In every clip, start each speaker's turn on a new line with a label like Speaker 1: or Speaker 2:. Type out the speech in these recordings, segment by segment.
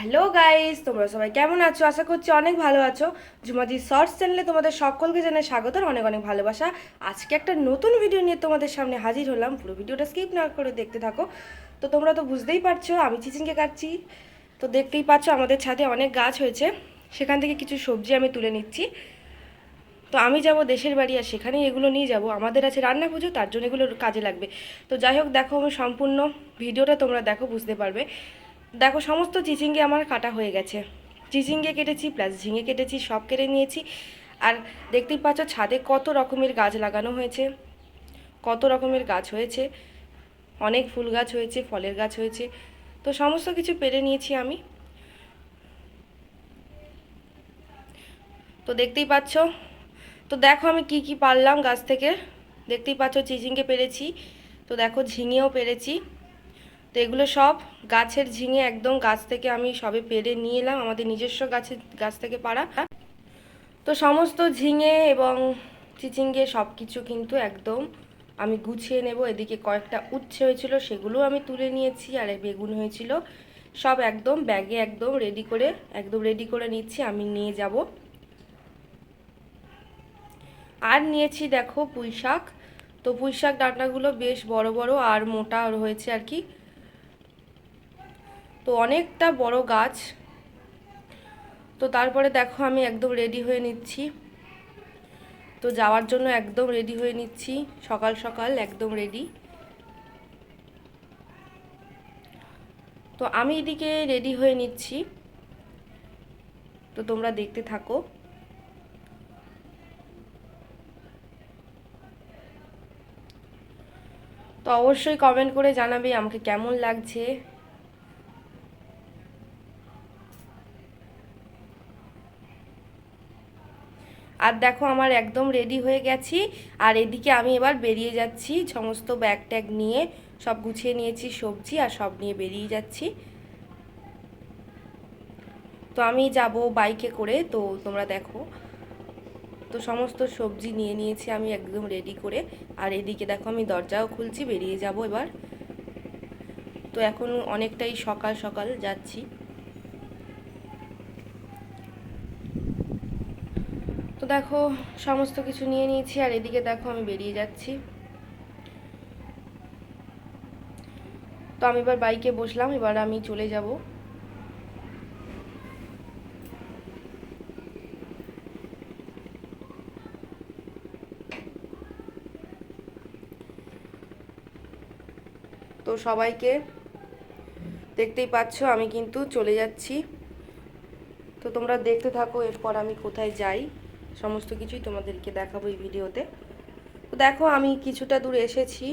Speaker 1: Hello guys, তোমরা সবাই কেমন আছো? আশা করছি অনেক ভালো আছো। ঝুমাদি শর্টস চ্যানেলে তোমাদের সকলকে জানাই স্বাগত অনেক অনেক ভালোবাসা। আজকে একটা নতুন ভিডিও নিয়ে তোমাদের সামনে হাজির হলাম। পুরো ভিডিওটা স্কিপ না করে দেখতে থাকো। তো তোমরা তো বুঝতেই পারছ, আমি চিচিংকে কাটছি। তো দেখতেই পাচ্ছ আমাদের ছাদে অনেক গাছ হয়েছে। সেখান থেকে কিছু সবজি আমি তুলে নিচ্ছি। তো আমি যাব দেশের বাড়ি আর সেখানেই এগুলো নিয়ে যাব। আমাদের আছে রান্না পুজো, তার জন্য এগুলো কাজে লাগবে। তো যাই হোক, দেখো আমি সম্পূর্ণ ভিডিওটা তোমরা দেখো, বুঝতে পারবে। দেখো, সমস্ত চিচিঙ্গে আমার কাটা হয়ে গেছে। চিচিঙ্গে কেটেছি প্লাস ঝিঙে কেটেছি, সব কেটে নিয়েছি। আর দেখতেই পাচ্ছ, ছাদে কত রকমের গাছ লাগানো হয়েছে। কত রকমের গাছ হয়েছে। অনেক ফুল গাছ হয়েছে, ফলের গাছ হয়েছে। তো সমস্ত কিছু পেরে নিয়েছি আমি। তো দেখতেই পাচ্ছ, তো দেখো আমি কি কি পারলাম গাছ থেকে। দেখতেই পাচ্ছ, চিচিঙ্গে পেরেছি। তো দেখো, ঝিঙেও পেরেছি। তো এগুলো সব গাছের ঝিঙে একদম গাছ থেকে আমি সবে পেরে নিয়ে এলাম, আমাদের নিজস্ব গাছের গাছ থেকে পাড়া। তো সমস্ত ঝিঙে এবং চিচিঙ্গে সব কিছু কিন্তু একদম আমি গুছিয়ে নেব। এদিকে কয়েকটা উচ্ছে হয়েছিল সেগুলো আমি তুলে নিয়েছি, আর বেগুন হয়েছিল। সব একদম ব্যাগে একদম রেডি করে, একদম রেডি করে নিচ্ছি, আমি নিয়ে যাব। আর নিয়েছি দেখো পুঁই শাক তো পুঁই শাক ডাঁটাগুলো বেশ বড় বড় আর মোটা হয়েছে আর কি। তো অনেকটা বড় গাছ। তো তারপরে দেখো আমি একদম রেডি হয়ে নিচ্ছি। তো যাওয়ার জন্য একদম রেডি হয়ে নিচ্ছি। সকাল সকাল একদম রেডি তো আমি এদিকে রেডি হয়ে নিচ্ছি। তো তোমরা দেখতে থাকো। তো অবশ্যই কমেন্ট করে জানাবে আমাকে কেমন লাগছে। আর দেখো আমার একদম রেডি হয়ে গেছি। আর এদিকে আমি এবার বেরিয়ে যাচ্ছি, সমস্ত ব্যাগ ট্যাগ নিয়ে সব গুছিয়ে নিয়েছি, সবজি আর সব নিয়ে বেরিয়ে যাচ্ছি। তো আমি যাব বাইকে করে, তো তোমরা দেখো। তো সমস্ত সবজি নিয়ে নিয়েছি আমি একদম রেডি করে। আর এদিকে দেখো আমি দরজাও খুলছি, বেরিয়ে যাব এবার। তো এখন অনেকটাই সকাল সকাল যাচ্ছি। দেখো, সমস্ত কিছু নিয়ে নিয়েছি, আর এদিকে দেখো আমি বেরিয়ে যাচ্ছি। তো আমি এবার বাইকে বসলাম, এবার আমি চলে যাব। তো সবাইকে দেখতেই পাচ্ছ, আমি কিন্তু চলে যাচ্ছি। তো তোমরা দেখতে থাকো, এরপর আমি কোথায় যাই। সমস্ত কিছুই তোমাদেরকে দেখাবো এই ভিডিওতে। তো দেখো, আমি কিছুটা দূর এসেছি।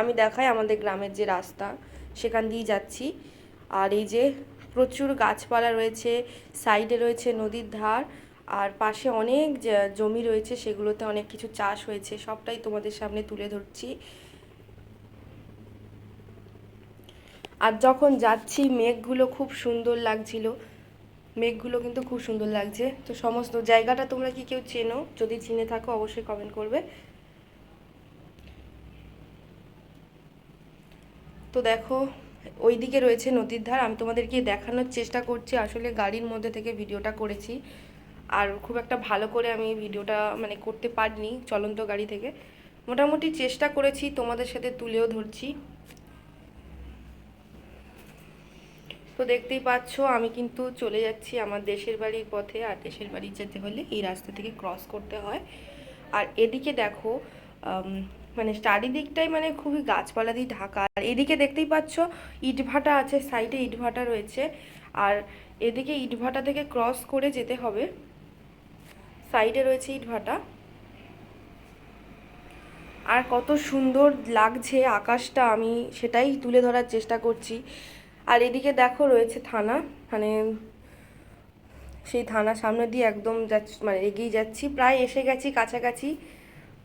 Speaker 1: আমি দেখাই আমাদের গ্রামের যে রাস্তা, সেখান দিয়ে যাচ্ছি। আর এই যে প্রচুর গাছপালা রয়েছে, সাইডে রয়েছে নদীর ধার, আর পাশে অনেক জমি রয়েছে, সেগুলোতে অনেক কিছু চাষ হয়েছে, সবটাই তোমাদের সামনে তুলে ধরছি। আর যখন যাচ্ছি, মেঘগুলো খুব সুন্দর লাগছিল। মেঘগুলো কিন্তু খুব সুন্দর লাগছে। তো সমস্ত জায়গাটা তোমরা কি কেউ চেনো? যদি চিনে থাকো, অবশ্যই কমেন্ট করবে। তো দেখো ওই দিকে রয়েছে নদীর ধার। আমি তোমাদেরকে দেখানোর চেষ্টা করছি। আসলে গাড়ির মধ্যে থেকে ভিডিওটা করেছি। আর খুব একটা ভালো করে আমি ভিডিওটা মানে করতে পারিনি চলন্ত গাড়ি থেকে। মোটামুটি চেষ্টা করেছি তোমাদের সাথে তুলেও ধরছি। তো দেখতেই পাচ্ছ, আমি কিন্তু চলে যাচ্ছি আমার দেশের বাড়ির পথে। আর দেশের বাড়ি যেতে হলে এই রাস্তা থেকে ক্রস করতে হয়। আর এদিকে দেখো মানে চারিদিকটাই মানে খুবই গাছপালা দিয়ে ঢাকা। আর এদিকে দেখতেই পাচ্ছ, ইটভাটা আছে সাইডে ইটভাটা রয়েছে। আর এদিকে ইটভাটা থেকে ক্রস করে যেতে হবে। সাইডে রয়েছে ইটভাটা। আর কত সুন্দর লাগছে আকাশটা, আমি সেটাই তুলে ধরার চেষ্টা করছি। আর এদিকে দেখো রয়েছে থানা মানে সেই থানা সামনে দিয়ে একদম যাচ্ছি মানে এগিয়ে যাচ্ছি। প্রায় এসে গেছি কাছাকাছি।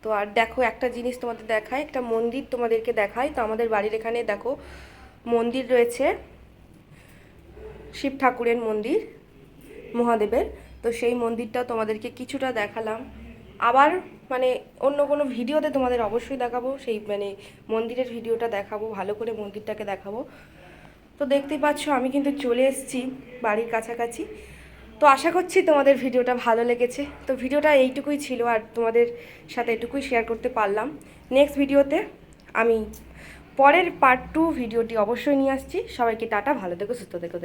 Speaker 1: তো আর দেখো একটা জিনিস তোমাদের দেখায় একটা মন্দির তোমাদেরকে দেখায় তো আমাদের বাড়ির এখানে দেখো মন্দির রয়েছে, শিব ঠাকুরের মন্দির, মহাদেবের। তো সেই মন্দিরটা তোমাদেরকে কিছুটা দেখালাম। আবার মানে অন্য কোনো ভিডিওতে তোমাদের অবশ্যই দেখাবো, সেই মানে মন্দিরের ভিডিওটা দেখাবো, ভালো করে মন্দিরটাকে দেখাবো। তো দেখতেই পাচ্ছ, আমি কিন্তু চলে এসেছি বাড়ির কাছাকাছি। তো আশা করছি তোমাদের ভিডিওটা ভালো লেগেছে। তো ভিডিওটা এইটুকুই ছিল আর তোমাদের সাথে এটুকুই শেয়ার করতে পারলাম। নেক্সট ভিডিওতে আমি পরের পার্ট টু ভিডিওটি অবশ্যই নিয়ে আসছি। সবাইকে টাটা, ভালো দেখো সুস্থ দেখো।